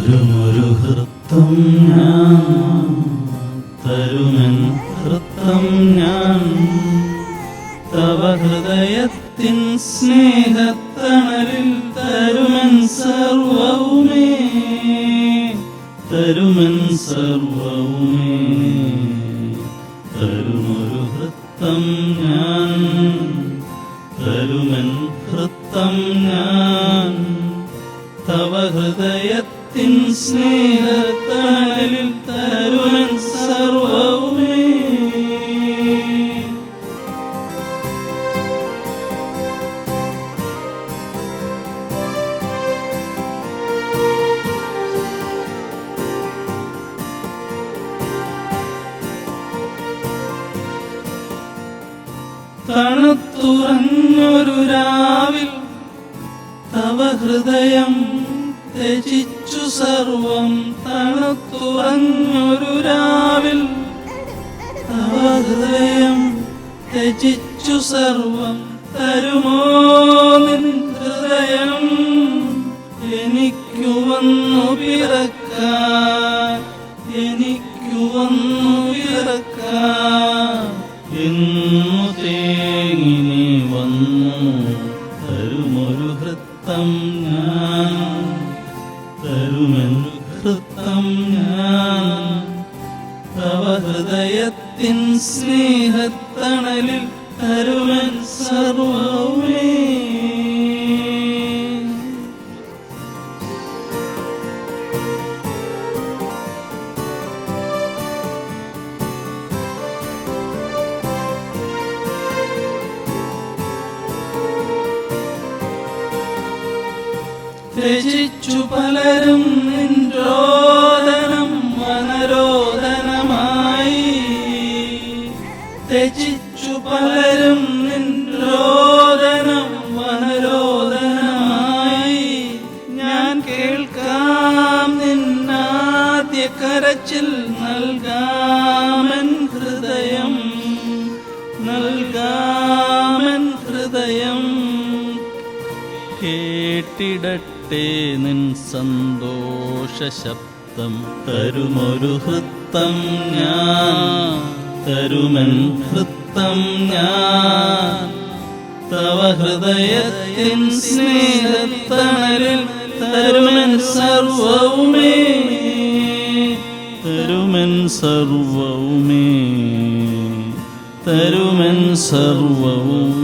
തരുമൊരു ഞാൻ തരുമെൻ ഹൃത്തം ഞാൻ. തവ ഹൃദയത്തിൻ സ്നേഹത്തണലിൽ തരുമൻ സർവവുമേ. തരുമൻ സർവവുമേ. തരുമൊരു ഞാൻ. തരുമൻ ഹൃത്തം ഞാൻ. തവ ഹൃദയത്തിൻ സ്നേഹത്താലിൽ തരുവൻ സർവവുമേ. തണുത്തുറഞ്ഞൊരു രാവിൽ തവ ഹൃദയം ത്യജിച്ചു സർവം തണുത്തുറഞ്ഞൊരു രാവിൽ. ഹൃദയം രചിച്ചു സർവം തരുമോ നിൻ ഹൃദയം? എനിക്കു വന്നു പിറക്കാൻ എനിക്കു വന്നു പിറക്കാൻ. എന്നു തേങ്ങി വന്നു തരുമൊരു ഹൃത്തം ഹൃദയത്തിൻ സ്നേഹത്തണലിൽ തരുവൻ സർവമേ രചിച്ചു പലരും നിൻ രോദനം വനരോദനമായി രചിച്ചു പലരും നിൻരോദനം വനരോദനമായി ഞാൻ കേൾക്കാം നിന്നാദ്യ കരച്ചിൽ നൽകാമൻ ഹൃദയം നൽകാമൻ ഹൃദയം. കേട്ടിടട്ടെ നിൻ സന്തോഷ ശബ്ദം തരുമൊരു ഹൃത്തം ഞാൻ തരുമൻ ഹൃത്തം ഞാൻ. തവ ഹൃദയത്തിൻ സ്നേഹത്തണലിൽ തരുമൻ സർവവുമേ. തരുമൻ സർവവുമേ. തരുമൻ സർവവുമേ.